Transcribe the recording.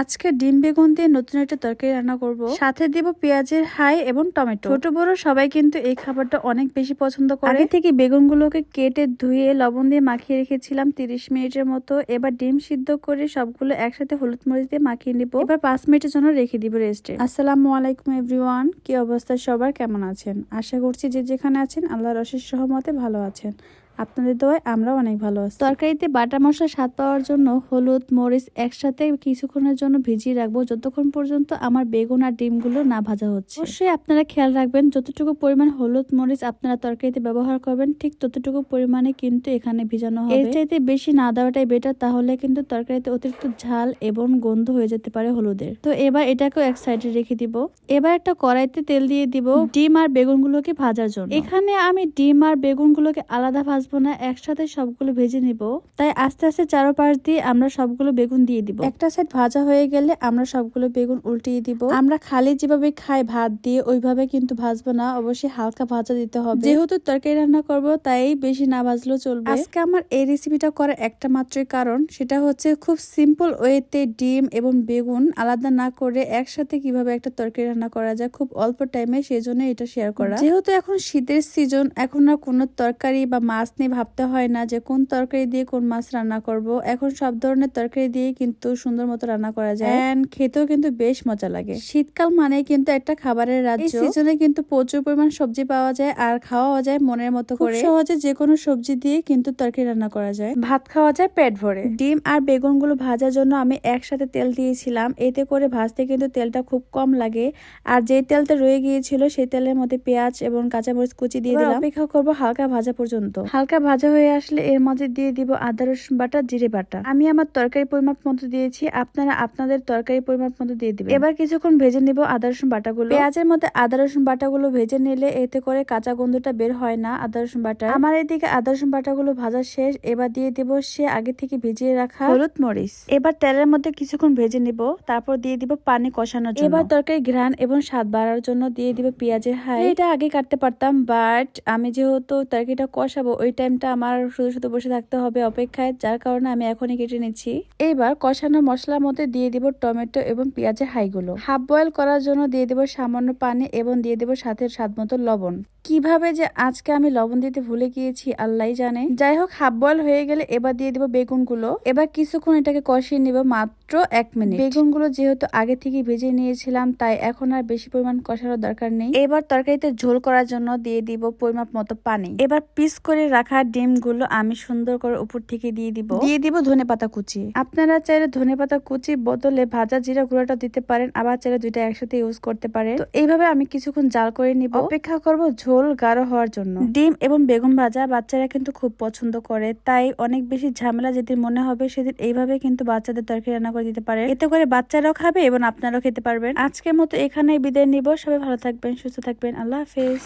আজকে ডিম বেগুন দিয়ে নতুন একটা তরকারি রান্না করব। সাথে দিব পেঁয়াজের হাই এবং টমেটো। ছোট বড় সবাই কিন্তু এই খাবারটা অনেক বেশি পছন্দ করে। আগে থেকে বেগুনগুলোকে কেটে ধুয়ে লবণ দিয়ে মাখিয়ে রেখেছিলাম তিরিশ মিনিটের মতো। এবার ডিম সিদ্ধ করে সবগুলো একসাথে হলুদ মরিচ দিয়ে মাখিয়ে নিব। এবার পাঁচ মিনিটের জন্য রেখে দিব রেস্টে আসসালামু আলাইকুম এভরিওয়ান কি অবস্থা? সবার কেমন আছেন? আশা করছি যে যেখানে আছেন আল্লাহর অশেষ সহমতে ভালো আছেন। আপনাদের দোয়ায় আমরা অনেক ভালো আছি। তরকারিতে বাটা মশলা স্বাদ পাওয়ার জন্য হলুদ মরিচ একসাথে কিছুক্ষণের জন্য ভিজিয়ে রাখব। যতক্ষণ পর্যন্ত আমার বেগুন আর ডিমগুলো না ভাজা হচ্ছে। অবশ্যই আপনারা খেয়াল রাখবেন যতটুকু পরিমাণ হলুদ মরিচ আপনারা তরকারিতে ব্যবহার করবেন ঠিক ততটুকু পরিমাণে কিন্তু এখানে ভিজানো হবে। এর চাইতে বেশি না দেওয়াটাই বেটার তাহলে কিন্তু তরকারিতে অতিরিক্ত ঝাল এবং গন্ধ হয়ে যেতে পারে হলুদের। তো এবার এটাকেও এক সাইডে রেখে দিব। এবার একটা কড়াইতে তেল দিয়ে দিব ডিম আর বেগুনগুলোকে ভাজার জন্য। এখানে আমি ডিম আর বেগুনগুলোকে আলাদা ভাজবো না একসাথে সবগুলো ভেজে নিব। তাই আস্তে আস্তে চারোপাশ দিয়ে আমরা সবগুলো বেগুন দিয়ে দিব। একটা সাইড ভাজা হয়ে গেলে আমরা সবগুলো বেগুন উল্টিয়ে দিব। আমরা খালি যেভাবে খাই ভাত দিয়ে ওইভাবে কিন্তু ভাজবো না। অবশ্যই হালকা ভাজা দিতে হবে। যেহেতু তরকারি রান্না করব তাই বেশি না ভাজলেও চলবে। আজকে আমার এই রেসিপিটা করার একটা মাত্রই কারণ সেটা হচ্ছে খুব সিম্পল ওয়েতে ডিম এবং বেগুন আলাদা না করে একসাথে কীভাবে একটা তরকারি রান্না করা যায় খুব অল্প টাইমে সেই জন্য এটা শেয়ার করা। যেহেতু এখন শীতের সিজন এখন আর কোনো তরকারি বা মাছ নিয়ে ভাবতে হয় না যে কোন তরকারি দিয়ে কোন মাছ রান্না করব। এখন সব ধরনের তরকারি দিয়ে কিন্তু সুন্দর মতো রান্না করা যায়। And খেতেও কিন্তু বেশ মজা লাগে। শীতকাল মানে কিন্তু একটা খাবারের রাজ্য। সিজনে কিন্তু প্রচুর পরিমাণ সবজি পাওয়া যায় আর খাওয়াও যায় মনের মতো করে। সহজে যে কোনো সবজি দিয়ে কিন্তু তরকারি রান্না করা যায়। ভাত খাওয়া যায় পেট ভরে। ডিম আর বেগুনগুলো ভাজার জন্য আমি একসাথে তেল দিয়েছিলাম। এতে করে ভাজতে কিন্তু তেলটা খুব কম লাগে। আর যে তেলটা রয়ে গিয়েছিল সেই তেলের মধ্যে পেঁয়াজ এবং কাঁচামরিচ কুচি দিয়ে দিলাম। অপেক্ষা করব হালকা ভাজা পর্যন্ত। হালকা ভাজা হয়ে আসলে এর মধ্যে দিয়ে দিব আদা, রসুন বাটা, জিরে বাটা। আমি আমার তরকারি পরিমাপ মতো দিয়েছি, আপনারা আপনাদের তরকারি পরিমাপ মতো দিয়ে দিবেন। এবার কিছুক্ষণ ভেজে নিব আদা, রসুন বাটাগুলো। পেঁয়াজের মধ্যে আদা, রসুন বাটাগুলো ভেজে নিলে এতে করে কাঁচা গন্ধটা বের হয় না আদা, রসুন বাটা আমার এদিকে আদা, রসুন বাটাগুলো ভাজা শেষ। এবার দিয়ে দিব সে আগে থেকে ভিজিয়ে রাখা হলুদ মরিচ। এবার তেলের মধ্যে কিছুক্ষণ ভেজে নিব, তারপর দিয়ে দিব পানি কষানোর জন্য। এবার তরকারি ঘ্রাণ এবং স্বাদ বাড়ার জন্য দিয়ে দিব পেঁয়াজের হাই এটা আগে কাটতে পারতাম, বাট আমি যেহেতু তরকারিটা কষাবো, ওই টাইমটা আমার শুধু শুধু বসে থাকতে হবে অপেক্ষায়, যার কারণে আমি এখনই কেটে নিচ্ছি। এইবার কষানো মশলার মধ্যে দিয়ে দিব টমেটো এবং পেঁয়াজের হাইগুলো হাফ বয়েল করার জন্য দিয়ে দেবো সামান্য পানি এবং দিয়ে দেবো সাথে স্বাদ মতো লবণ। কীভাবে যে আজকে আমি লবণ দিতে ভুলে গিয়েছি আল্লাহ জানে। যাই হোক হাফ বয়েল হয়ে গেলে এবার দিয়ে দিব বেগুনগুলো। এবার কিছুক্ষণ এটাকে কষিয়ে নিব মাত্র এক মিনিট। বেগুনগুলো যেহেতু আগে থেকে ভেজে নিয়েছিলাম, তাই এখন আর বেশি পরিমাণ কষানোর দরকার নেই। এবার তরকারিতে ঝোল করার জন্য দিয়ে দিব পরিমাপ মতো পানি। এবার পিস করে রাখা ডিমগুলো আমি সুন্দর করে উপর থেকে দিয়ে দিব। দিয়ে দিব ধনে পাতা কুচি। আপনারা চাইলে ধনে পাতা কুচির বদলে ভাজা জিরা গুঁড়াটা দিতে পারেন, আবার চাইলে দুইটা একসাথে ইউজ করতে পারেন। তো এইভাবে আমি কিছুক্ষণ জাল করে নিব। অপেক্ষা করব ঝোল গাঢ় হওয়ার জন্য। ডিম এবং বেগুন ভাজা বাচ্চারা কিন্তু খুব পছন্দ করে, তাই অনেক বেশি ঝামেলা যেদিন মনে হবে সেদিন এইভাবে কিন্তু বাচ্চাদের তরকারি রান্না করে দিতে পারে। এতে করে বাচ্চারাও খাবে এবং আপনারাও খেতে পারবেন। আজকের মতো এখানে বিদায় নিব। সবাই ভালো থাকবেন, সুস্থ থাকবেন। আল্লাহ হাফেজ।